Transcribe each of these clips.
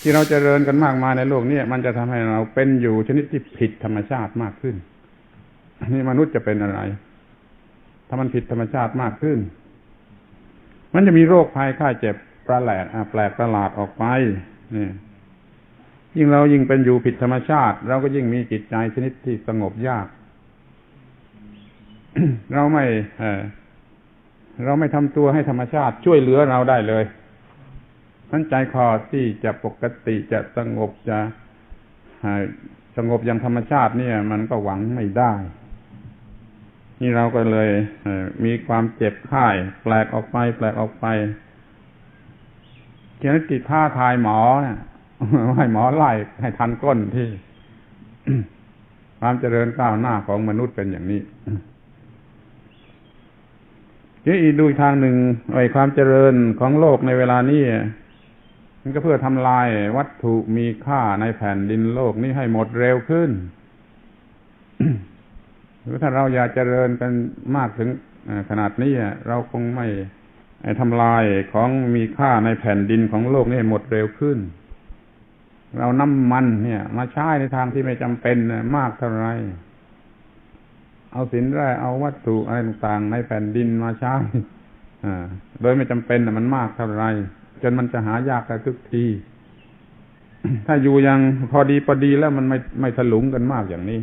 ที่เราจเจริญกันมากมายในโลกนี้มันจะทำให้เราเป็นอยู่ชนิดที่ผิดธรรมชาติมากขึ้นนี่มนุษย์จะเป็นอะไร ถ้ามันผิดธรรมชาติมากขึ้น มันจะมีโรคภัยไข้เจ็บประหลาดแปลกประหลาดออกไปนี่ยิ่งเรายิ่งเป็นอยู่ผิดธรรมชาติ เราก็ยิ่งมีจิตใจชนิดที่สงบยาก เราไม่เราไม่ทำตัวให้ธรรมชาติช่วยเหลือเราได้เลย นั้นใจคอที่จะปกติจะสงบจะสงบอย่างธรรมชาติเนี่ย มันก็หวังไม่ได้ นี่เราก็เลยมีความเจ็บไข้แปลกออกไป แปลกออกไปเกียรติท่าทายหมอเนี่ยให้หมอไล่ให้ทันก้นที่ความเจริญก้าวหน้าของมนุษย์เป็นอย่างนี้ทีอีกดูทางหนึ่งไอ้ความเจริญของโลกในเวลานี้ มันก็เพื่อทำลายวัตถุมีค่าในแผ่นดินโลกนี้ให้หมดเร็วขึ้น หรือถ้าเราอยากเจริญกันมากถึงขนาดนี้เราคงไม่ทำลายของมีค่าในแผ่นดินของโลกนี้หมดเร็วขึ้น เราน้ำมันเนี่ย มาใช้ในทางที่ไม่จำเป็นมากเท่าไร เอาสินแร่เอาวัตถุอะไรต่างๆในแผ่นดินมาใช้โดยไม่จำเป็นมันมากเท่าไร จนมันจะหายากกันทุกที ถ้าอยู่ยังพอดีพอดีแล้วมันไม่ไม่ถลุงกันมากอย่างนี้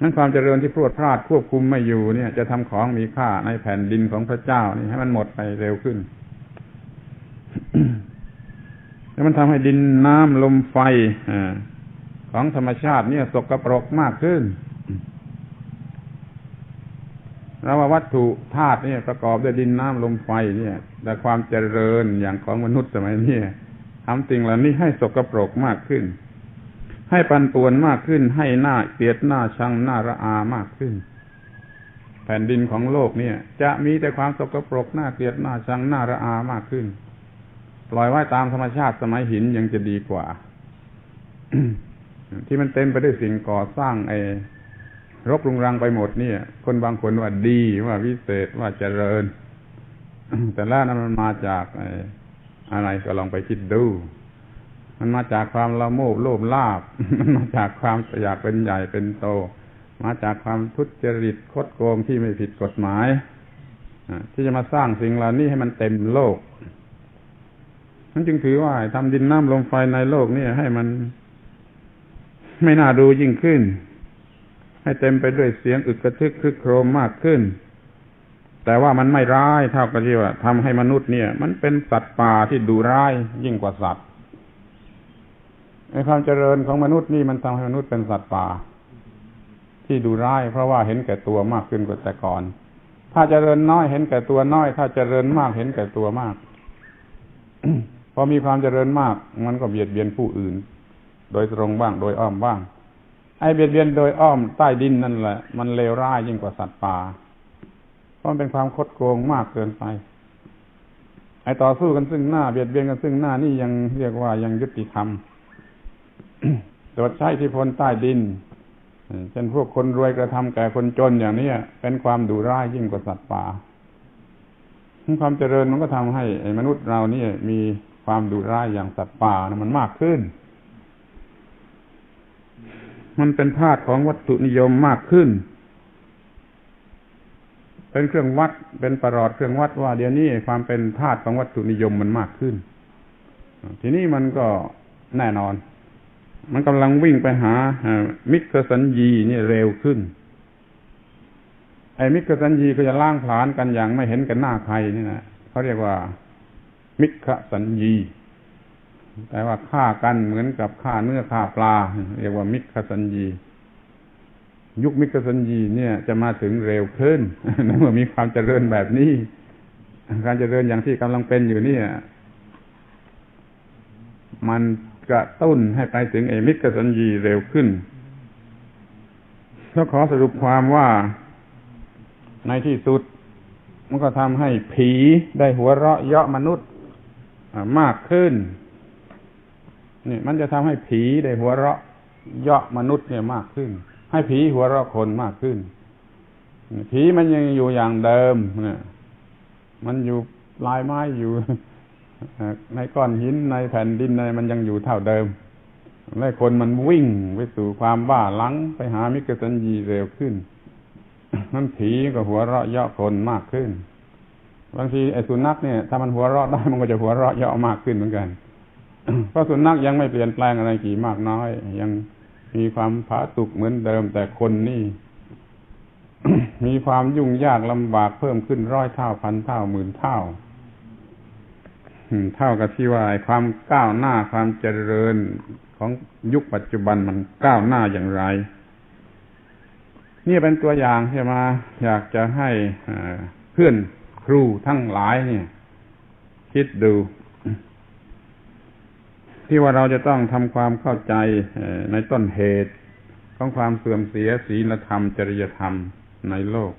นั้นความเจริญที่พรวดพลาดควบคุมไม่อยู่เนี่ย จะทำของมีค่าในแผ่นดินของพระเจ้านี่ให้มันหมดไปเร็วขึ้น แล้วมันทำให้ดินน้ำลมไฟอของธรรมชาติเนี่ยสกรปรกมากขึ้น เราว่าวัตถุธาตุเนี่ยประกอบด้วยดินน้ำลมไฟเนี่ยแต่ความเจริญอย่างของมนุษย์สมัยนี้ทำสิ่งเหล่านี้ให้สกปรกมากขึ้น ให้ปันป่วนมากขึ้น ให้หน้าเกลียดหน้าชังหน้าระอามากขึ้น แผ่นดินของโลกเนี่ย จะมีแต่ความสกปรกหน้าเกลียดหน้าชังหน้าระอามากขึ้น ปล่อยไว้ตามธรรมชาติสมัยหินยังจะดีกว่า ที่มันเต็มไปด้วยสิ่งก่อสร้างไอ รกรุงรังไปหมดเนี่ย คนบางคนว่าดีว่าวิเศษว่าเจริญ แต่แล้วนั้นมันมาจากอะไรก็ลองไปคิดดู มันมาจากความละโมบโลภลาบ มันมาจากความอยากเป็นใหญ่เป็นโต มาจากความทุจริตคดโกงที่ไม่ผิดกฎหมายที่จะมาสร้างสิ่งเหล่านี้ให้มันเต็มโลกมันจึงถือว่าทำดินน้ำลมไฟในโลกนี่ให้มันไม่น่าดูยิ่งขึ้น ให้เต็มไปด้วยเสียงอึกกระทึกคึกโครมมากขึ้น แต่ว่ามันไม่ร้ายเท่ากับที่ว่าทำให้มนุษย์เนี่ย มันเป็นสัตว์ป่าที่ดูร้ายยิ่งกว่าสัตว์ในความเจริญของมนุษย์นี่มันทำให้มนุษย์เป็นสัตว์ป่า ที่ดูร้าย เพราะว่าเห็นแก่ตัวมากขึ้นกว่าแต่ก่อน ถ้าเจริญน้อยเห็นแก่ตัวน้อย ถ้าเจริญมากเห็นแก่ตัวมากพอมีความเจริญมาก มันก็เบียดเบียนผู้อื่น โดยตรงบ้างโดยอ้อมบ้าง ไอ้เบียดเบียนโดยอ้อมใต้ดินนั่นแหละ มันเลวร้ายยิ่งกว่าสัตว์ป่า เพราะมันเป็นความคดโกงมากเกินไป ไอ้ต่อสู้กันซึ่งหน้าเบียดเบียนกันซึ่งหน้านี่ยังเรียกว่ายังยุติธรรมตรวจใช้ที่พลใต้ดินเช่นพวกคนรวยกระทำแก่คนจนอย่างนี้เป็นความดุร้ายยิ่งกว่าสัตว์ป่าความเจริญมันก็ทำให้มนุษย์เรานี่มีความดุร้ายอย่างสัตว์ป่านะมันมากขึ้น มันเป็นธาตุของวัตถุนิยมมากขึ้น เป็นเครื่องวัดเป็นประหลอดเครื่องวัดว่าเดี๋ยวนี้ความเป็นธาตุของวัตถุนิยมมันมากขึ้น ทีนี้มันก็แน่นอน มันกำลังวิ่งไปหามิกสัญญีนี่เร็วขึ้นไอ้มิกสัญญีก็จะล่างผลาญกันอย่างไม่เห็นกันหน้าใครนี่นะเขาเรียกว่า มิกสัญญี แต่ว่าฆ่ากันเหมือนกับฆ่าเนื้อฆ่าปลา เรียกว่ามิคสัญญี ยุคมิคสัญญีเนี่ย จะมาถึงเร็วขึ้นเมื่อมีความเจริญแบบนี้ การเจริญอย่างที่กำลังเป็นอยู่นี่มันกระตุ้นให้ไปถึงเอมิกสัญญีเร็วขึ้นแล้วขอสรุปความว่าในที่สุด มันก็ทำให้ผีได้หัวเราะเยาะมนุษย์มากขึ้น นี่มันจะทำให้ผีได้หัวเราะเยาะมนุษย์เนี่ยมากขึ้น ให้ผีหัวเราะคนมากขึ้น ผีมันยังอยู่อย่างเดิมเนี่ยมันอยู่ลายไม้อยู่ในก้อนหินในแผ่นดินในมันยังอยู่เท่าเดิมและคนมันวิ่งไปสู่ความบ้าหลังไปหามิกสัญญีเร็วขึ้นนั่นผีก็หัวเราะเยาะคนมากขึ้น บางทีไอ้สุนัขเนี่ย ถ้ามันหัวเราะได้มันก็จะหัวเราะเยาะมากขึ้นเหมือนกัน เพราะสุนัขยังไม่เปลี่ยนแปลงอะไรกี่มากน้อย ยังมีความผาสุกเหมือนเดิมแต่คนนี่มีความยุ่งยากลำบากเพิ่มขึ้นร้อยเท่าพันเท่าหมื่นเท่าเท่ากับที่ว่าความก้าวหน้าความเจริญของยุคปัจจุบันมันก้าวหน้าอย่างไร นี่เป็นตัวอย่างที่มา อยากจะให้เพื่อนครูทั้งหลายเนี่ย คิดดู ที่ว่าเราจะต้องทำความเข้าใจในต้นเหตุของความเสื่อมเสียศีลธรรม จริยธรรมในโลก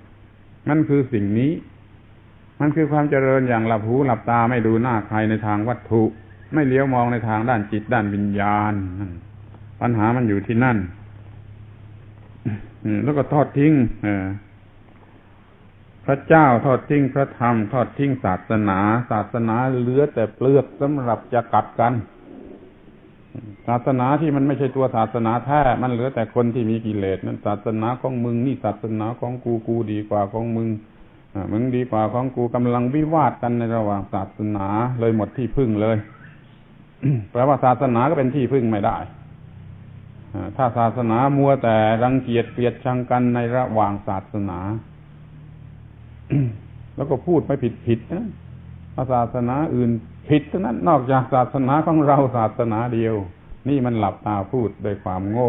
นั่นคือสิ่งนี้ มันคือความเจริญอย่างหลับหูหลับตาไม่ดูหน้าใครในทางวัตถุ ไม่เลี้ยวมองในทางด้านจิตด้านวิญญาณปัญหามันอยู่ที่นั่นแล้วก็ทอดทิ้งพระเจ้าทอดทิ้งพระธรรม ทอดทิ้งศาสนา ศาสนาเหลือแต่เปลือกสำหรับจะกัดกัน ศาสนาที่มันไม่ใช่ตัวศาสนาแท้มันเหลือแต่คนที่มีกิเลสนั่นศาสนาของมึงนี่ศาสนาของกูกูดีกว่าของมึงมึงดีกว่าของกูกำลังวิวาทกันในระหว่างศาสนาเลยหมดที่พึ่งเลยแปลว่าศาสนาก็เป็นที่พึ่งไม่ได้ถ้าศาสนามัวแต่รังเกียจเกลียดชังกันในระหว่างศาสนา แล้วก็พูดไม่ผิดผิดนะ ศาสนาอื่นผิดนั้นนอกจากศาสนาของเราศาสนาเดียว นี่มันหลับตาพูดโดยความโง่